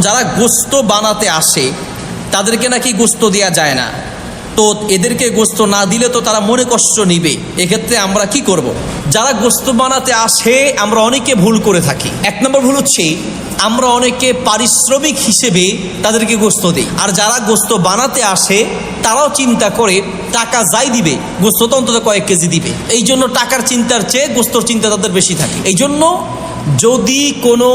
যারা গোস্ত বানাতে আসে, তাদেরকে নাকি গোস্ত দেওয়া যায় না। তো এদেরকে গোস্ত না দিলে তো তারা মনে কষ্ট নিবে। এক্ষেত্রে আমরা কি করব। যারা গোস্ত বানাতে আসে, আমরা অনেকে ভুল করে থাকি। এক নম্বর ভুল হচ্ছে, আমরা অনেকে পারিশ্রমিক হিসেবে তাদেরকে গোস্ত দিই। আর যারা গোস্ত বানাতে আসে, তারাও চিন্তা করে টাকা যাই দিবে গোস্ত তো অন্তত কয়েক কেজি দিবে। এই জন্য টাকার চিন্তার চেয়ে গোস্তর চিন্তা তাদের বেশি থাকে। এই জন্য যদি কোনো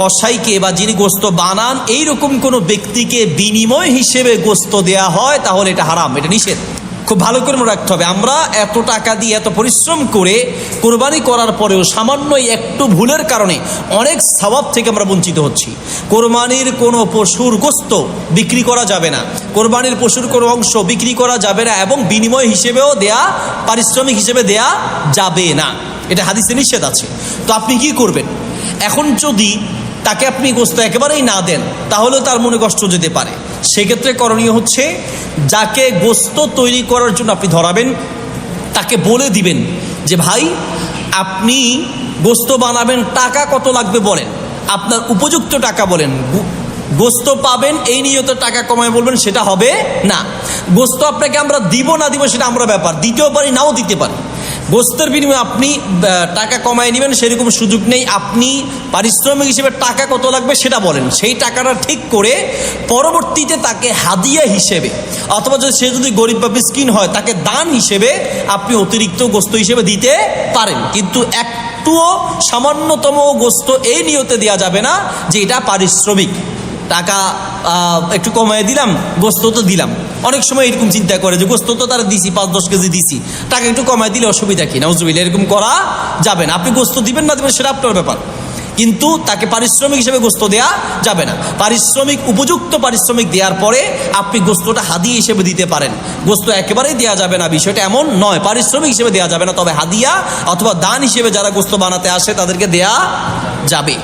কসাইকে বা যিনি গোস্ত বানান, এইরকম কোনো ব্যক্তিকে বিনিময় হিসেবে গোস্ত দেয়া হয়, তাহলে এটা হারাম, এটা নিষেধ। খুব ভালো করে মনে রাখতে হবে। আমরা এত টাকা দিয়ে এত পরিশ্রম করে কোরবানি করার পরেও সামান্য একটু ভুলের কারণে অনেক স্বভাব থেকে আমরা বঞ্চিত হচ্ছি। কোরবানির কোনো পশুর গোস্ত বিক্রি করা যাবে না। কোরবানির পশুর কোনো অংশ বিক্রি করা যাবে না এবং বিনিময় হিসেবেও দেয়া, পারিশ্রমিক হিসেবে দেয়া যাবে না। এটা হাদিসে নিষেধ আছে। তো আপনি কি করবেন? এখন যদি তাকে আপনি গোস্ত একেবারেই না দেন, তাহলেও তার মনে কষ্ট যেতে পারে। সেক্ষেত্রে করণীয় হচ্ছে, যাকে গোস্ত তৈরি করার জন্য আপনি ধরাবেন, তাকে বলে দিবেন যে, ভাই, আপনি গোস্ত বানাবেন, টাকা কত লাগবে বলেন। আপনার উপযুক্ত টাকা বলেন। গোস্ত পাবেন, এই নিয়ত টাকা কমায় বলবেন, সেটা হবে না। গোস্ত আপনাকে আমরা দিব না দিব, সেটা আমরা ব্যাপার। দিতেও পারি নাও দিতে পারি। গোস্তের বিনিময়ে আপনি টাকা কমায় নেবেন, সেরকম সুযোগ নেই। আপনি পারিশ্রমিক হিসেবে টাকা কত লাগবে সেটা বলেন। সেই টাকাটা ঠিক করে পরবর্তীতে তাকে হাদিয়া হিসেবে, অথবা যদি সে যদি গরিব বা মিসকিন হয়, তাকে দান হিসেবে আপনি অতিরিক্ত গোস্ত হিসেবে দিতে পারেন। কিন্তু একটুও সামান্যতম গোস্ত এই নিয়তে দেওয়া যাবে না যে এটা পারিশ্রমিক। টাকা একটু কমায় দিলাম গোস্ত তো দিলাম। অনেক সময় এরকম চিন্তা করে যে গোস্ত তো তারা দিছি, পাঁচ, দশ কেজি দিছি। টাকা একটু কমায় দিলে অসুবিধা কি? নাউজুবিল্লা এরকম করা যাবে না। আপনি গোস্ত দিবেন না দেবেন, সেটা আপনার ব্যাপার। কিন্তু তাকে পারিশ্রমিক হিসেবে গোস্ত দেয়া যাবে না। পারিশ্রমিক, উপযুক্ত পারিশ্রমিক দেওয়ার পরে আপনি গোস্তটা হাদিয়া হিসেবে দিতে পারেন। গোস্ত একেবারেই দেওয়া যাবে না, বিষয়টা এমন নয়। পারিশ্রমিক হিসেবে দেওয়া যাবে না, তবে হাদিয়া অথবা দান হিসেবে যারা গোস্ত বানাতে আসে, তাদেরকে দেয়া যাবে।